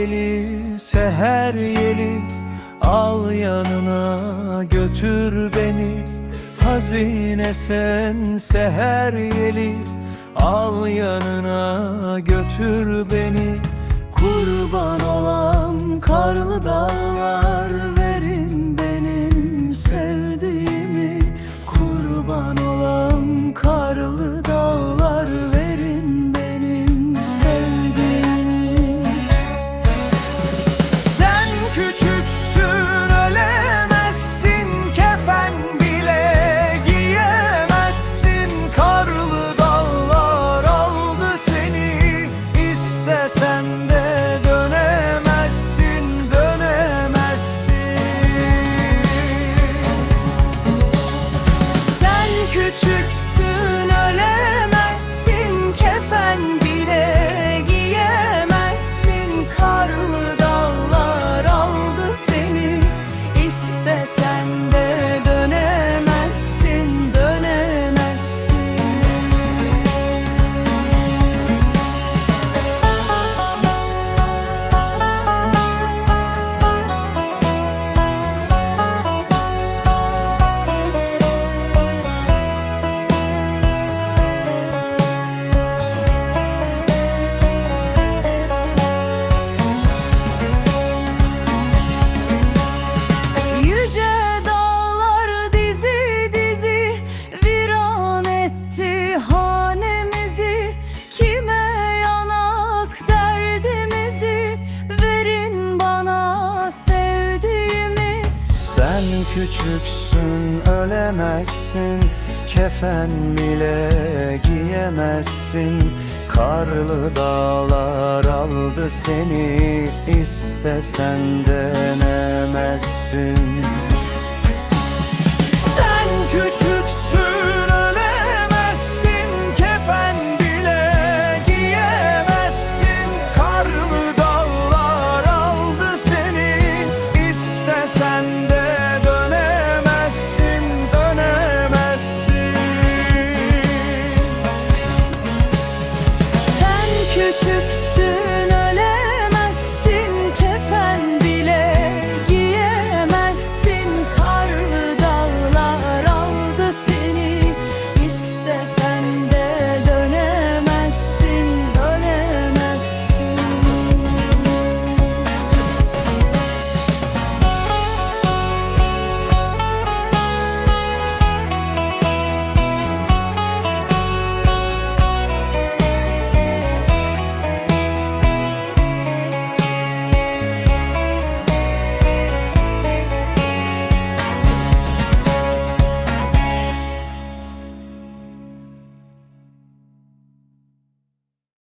geceli seher yeli. Al yanına götür beni. Hazine sen seher yeli. Al yanına Küçük Sen küçüksün ölemezsin. Kefen bile giyemezsin. Karlı dağlar aldı seni. İstesen denemezsin. küçük